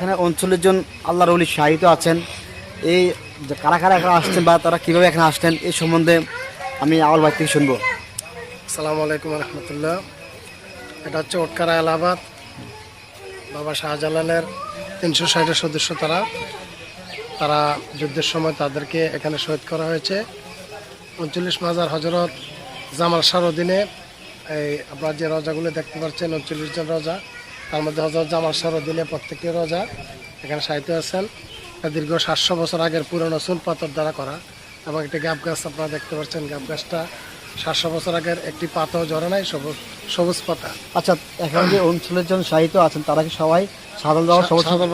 এখানে উনচল্লিশ জন আল্লাহর অলি শাহিত আছেন। এই কারা কারা এখানে আসছেন বা তারা কীভাবে এখানে আসছেন এই সম্বন্ধে আমি আওয়াল ভাই থেকে শুনব। আসসালামু আলাইকুম রহমতুল্লাহ। এটা হচ্ছে ওটকারা এলাহাবাদ। বাবা শাহজালালের তিনশো ষাটের সদস্য তারা। তারা যুদ্ধের সময় তাদেরকে এখানে শহীদ করা হয়েছে। উনচল্লিশ মাজার হজরত জামাল শাহর অধীনে এই আপনার যে রজাগুলো দেখতে পাচ্ছেন, উনচল্লিশ জন রজা। তার মধ্যে হজরত জামাল অধীনে প্রত্যেকটি রজা এখানে সাহিত্য আছেন। দীর্ঘ সাতশো বছর আগের পুরনো চুন পাথর দ্বারা করা এবং একটি গাব গাছ আপনারা দেখতে পাচ্ছেন গাব গাছটা সাতশো বছর আগের একটি পাতাও ঝরে নাই সবুজ সবুজ পাতা। আচ্ছা এখানে যে অঞ্চলের জন সাহিত্য আছেন তারা কি সবাই সাধারণ বাবার সবর সাধারণ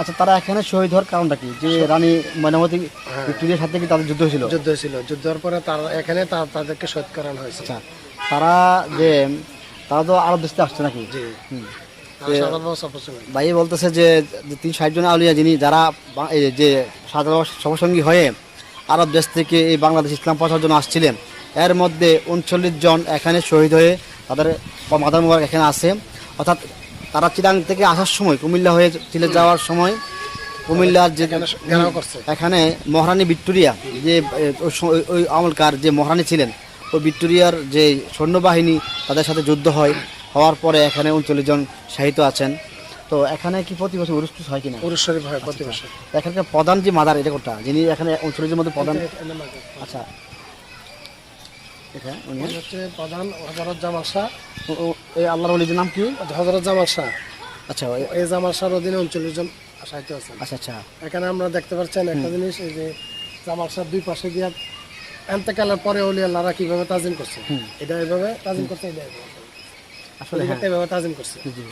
আচ্ছা তারা এখানে শহীদ হওয়ার কারণটা কি? যে রানী ময়নামতি হ্যাঁ। ভিক্টোরিয়ার সাথে কি তাদের যুদ্ধ হয়েছিল? যুদ্ধ ছিল যুদ্ধের পরে তার এখানে তাদেরকে শহীদ করানো হয়েছে। আচ্ছা তারা যে তারা তো আরব দেশে আসছে নাকি? ভাই বলতেছে যে তিন ষাট জন আউলিয়া যিনি যারা এই যে সাধারণ সবসঙ্গী হয়ে আরব দেশ থেকে এই বাংলাদেশ ইসলাম প্রচার জন্য আসছিলেন এর মধ্যে উনচল্লিশ জন এখানে শহীদ হয়ে তাদের মাদার মুবারক এখানে আসে অর্থাৎ তারা চিরাং থেকে আসার সময় কুমিল্লা হয়ে চলে যাওয়ার সময় কুমিল্লার যে এখানে করছে। এখানে মহারানী ভিক্টোরিয়া যে ওই আমলকার যে মহারানী ছিলেন ওই ভিক্টোরিয়ার যে সৈন্যবাহিনী তাদের সাথে যুদ্ধ হয়। হওয়ার পরে এখানে উনচল্লিশ জন শাহিত আছেন। তো এখানে কি প্রতি বছর উরুস হয় কিনা? শরীফ হয় প্রতি বছর। এখানকার প্রধান যে মাদার এটা কোনটা? যিনি এখানে উনচল্লিশের মধ্যে প্রধান। আচ্ছা। উনি। হচ্ছে প্রধান হজরত জামাল শাহ। ও- ও- এই আল্লাহর নাম কি? হজরত জামাল শাহ। আচ্ছা এই জামাল শাহর অধীনে উনচল্লিশ জন সাহিত্য আছেন। আচ্ছা আচ্ছা। এখানে আমরা দেখতে পাচ্ছেন একটা জিনিস এই যে জামাল শাহ দুই পাশে দিয়ে এন্তেকালের পরে অলি আল্লাহরা কীভাবে তাজিম করছে? এটা এভাবে তাজিম করছে এটা। আসলে হ্যাঁ। এভাবে তাজিম করছে। জি।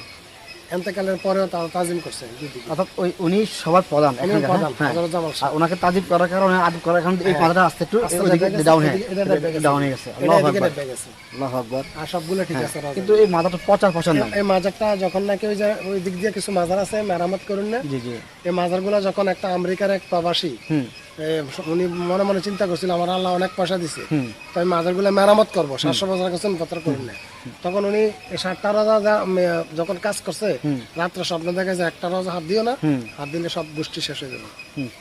এন্তেকালের পরেও তারা তাজিম করছে। অর্থাৎ ওই উনি সবার প্রধান প্রধান হ্যাঁ? ওনাকে তাজিব করার কারণে আদিব করার কারণে এই আস্তে একটু আস্তে গেছে, ডাউন হয়ে। ডাউন হয়ে গেছে। আল্লাহু আকবার। আর সবগুলো ঠিক আছে। কিন্তু এই মাদাটা প্রচার প্রচার নাই। এই মাজারটা যখন নাকি ওই যে ওই দিক দিয়ে কিছু মাজার আছে মেরামত করুন না জি জি। এই মাজারগুলো যখন একটা আমেরিকার এক প্রবাসী হুম। উনি মনে মনে চিন্তা করছিল আমার আল্লাহ অনেক পয়সা দিছে। তো আমি মাজারগুলো মেরামত করব সাতশো বছর আগে পত্র করুন না। তখন উনি ষাটটা রাজা যখন কাজ করছে রাত্রে স্বপ্ন দেখে যে একটা রাজা হাত দিও না হাত দিলে সব গোষ্ঠী শেষ হয়ে যাবে।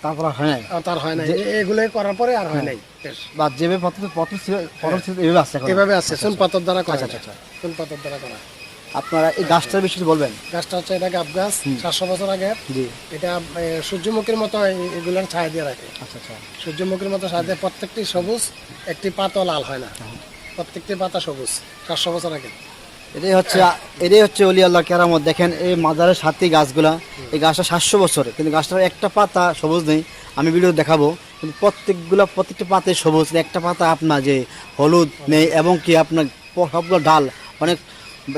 তারপর হয় নাই। তার হয় না এগুলোই করার পরে আর হয় নাই শেষ। বা যেভাবে পত্র পত্র পত্র এভাবে এখন। এভাবে আছে চুন পাথর দ্বারা করা আচ্ছা, এটা। আচ্ছা। পাথর দ্বারা করা। আপনারা এই গাছটার বিষয়ে বলবেন? গাছটা হচ্ছে এটা গাব গাছ সাতশো বছর আগে। জি। এটা সূর্যমুখীর মতো এগুলোর ছায়া দিয়ে রাখে। আচ্ছা আচ্ছা। সূর্যমুখীর মতো ছায়া দিয়ে প্রত্যেকটি সবুজ একটি পাতা লাল হয় না। প্রত্যেকটি পাতা সবুজ সাতশো বছর আগে। এটাই হচ্ছে এটাই হচ্ছে অলি আল্লাহ কেরামত। দেখেন এই মাজারের সাথে গাছগুলা এই গাছটা সাতশো বছর। কিন্তু গাছটার একটা পাতা সবুজ নেই আমি ভিডিও দেখাবো। কিন্তু প্রত্যেকগুলো প্রত্যেকটা পাতে সবুজ। একটা পাতা আপনার যে হলুদ নেই এবং কি আপনার সবগুলো ডাল অনেক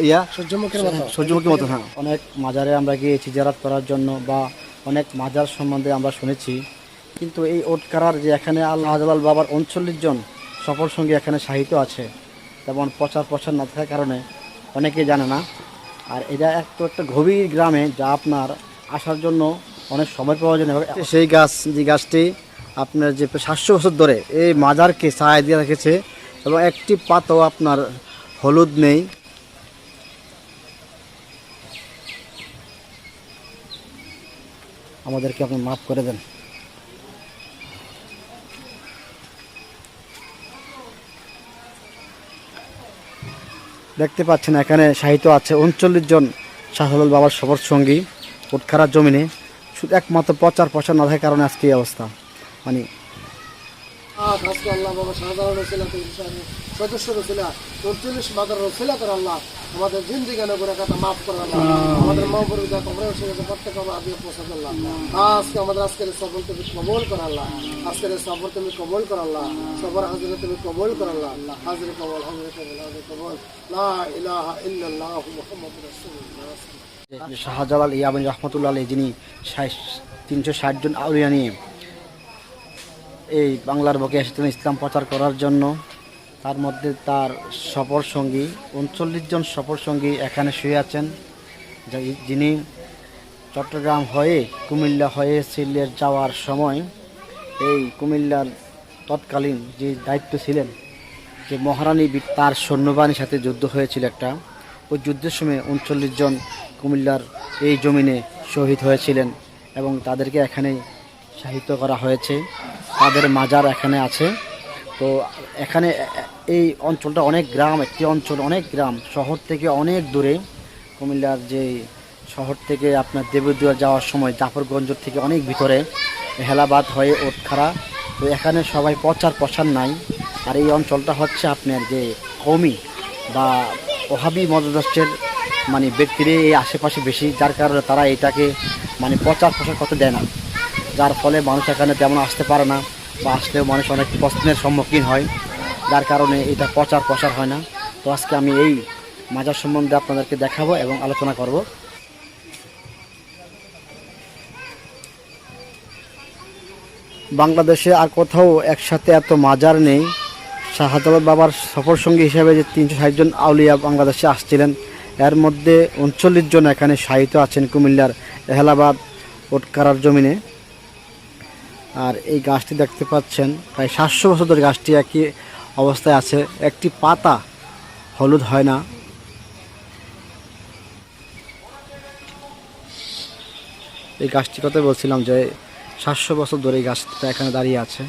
ইয়া? সূর্যমুখীর মতো। সূর্যমুখী মতো হ্যাঁ। অনেক মাজারে আমরা গিয়েছি জেরাত করার জন্য বা অনেক মাজার সম্বন্ধে আমরা শুনেছি। কিন্তু এই ওটকারার যে এখানে আল্লাহ আজলাল বাবার উনচল্লিশ জন সফর সঙ্গে এখানে সাহিত্য আছে তেমন প্রচার প্রচার না থাকার কারণে অনেকে জানে না। আর এটা এক তো একটা গভীর গ্রামে যা আপনার আসার জন্য অনেক সময় প্রয়োজন হবে সেই গাছ যে গাছটি আপনার যে সাতশো বছর ধরে এই মাজারকে ছায়া দিয়ে রেখেছে এবং একটি পাতাও আপনার হলুদ নেই। আমাদেরকে আপনি মাফ করে দেন। দেখতে পাচ্ছেন এখানে সাহিত্য আছে। উনচল্লিশ জন শাহরুল বাবার সবর সঙ্গী উৎখারার জমিনে। শুধু একমাত্র প্রচার প্রচার না থাকার কারণে আজকে এই অবস্থা। মানে আজকে আল্লাহ বাবা রসিলা সদস্য রসিলা, উনচল্লিশ মাদার রসিলা করে আল্লাহ আমাদের জিন্দিগান করে কথা মাফ করে আল্লাহ আমাদের মা পরিবার কবরে বসে গেছে প্রত্যেক আমার আবিয়া আজকে আমাদের আজকের সফল তুমি কবল কর আল্লাহ। আজকের সফর তুমি কবল কর আল্লাহ। সফর হাজিরে তুমি কবল কর আল্লাহ। হাজিরে কবল হাজিরে কবল হাজিরে কবল। লা ইলাহা ইল্লাল্লাহ মুহাম্মাদুর রাসূলুল্লাহ। শাহজালাল ইয়াবিন রহমতুল্লাহ যিনি তিনশো ষাট জন আউলিয়া নিয়ে এই বাংলার বুকে এসেছিলেন ইসলাম প্রচার করার জন্য। তার মধ্যে তার সফর সঙ্গী, উনচল্লিশ জন সফর সঙ্গী এখানে শুয়ে আছেন। যিনি চট্টগ্রাম হয়ে কুমিল্লা হয়ে সিলেট যাওয়ার সময় এই কুমিল্লার তৎকালীন যে দায়িত্ব ছিলেন, যে মহারানী তার সৈন্যবাহিনীর সাথে যুদ্ধ হয়েছিল একটা, ওই যুদ্ধের সময় উনচল্লিশ জন কুমিল্লার এই জমিনে শহীদ হয়েছিলেন এবং তাদেরকে এখানে সাহিত্য করা হয়েছে। তাদের মাজার এখানে আছে। তো এখানে এই অঞ্চলটা অনেক গ্রাম, একটি অঞ্চল অনেক গ্রাম। শহর থেকে অনেক দূরে। কুমিল্লার যে শহর থেকে আপনার দেবদুয়ার যাওয়ার সময় জাফরগঞ্জ থেকে অনেক ভিতরে হেলাবাদ হয়ে ওটখারা তো এখানে সবাই প্রচার প্রসার নাই। আর এই অঞ্চলটা হচ্ছে আপনার যে কমি বা ওহাবি মদদাস্টের মানে ব্যক্তিরা এই আশেপাশে বেশি। যার কারণে তারা এটাকে মানে প্রচার প্রসার করতে দেয় না। যার ফলে মানুষ এখানে তেমন আসতে পারে না বা আসলেও মানুষ অনেক প্রশ্নের সম্মুখীন হয়। যার কারণে এটা প্রচার প্রসার হয় না। তো আজকে আমি এই মাজার সম্বন্ধে আপনাদেরকে দেখাবো এবং আলোচনা করব। বাংলাদেশে আর কোথাও একসাথে এত মাজার নেই। শাহজালাল বাবার সফর সঙ্গী হিসেবে যে তিনশো ষাট জন আউলিয়া বাংলাদেশে আসছিলেন, এর মধ্যে উনচল্লিশ জন এখানে সাহিত্য আছেন কুমিল্লার এহলাবাদ ওটকারার জমিনে। আর এই গাছটি দেখতে পাচ্ছেন, প্রায় সাতশো বছর ধরে গাছটি একই অবস্থায় আছে। একটি পাতা হলুদ হয় না। এই গাছটির কথা বলছিলাম যে সাতশো বছর ধরে এই গাছটা এখানে দাঁড়িয়ে আছে।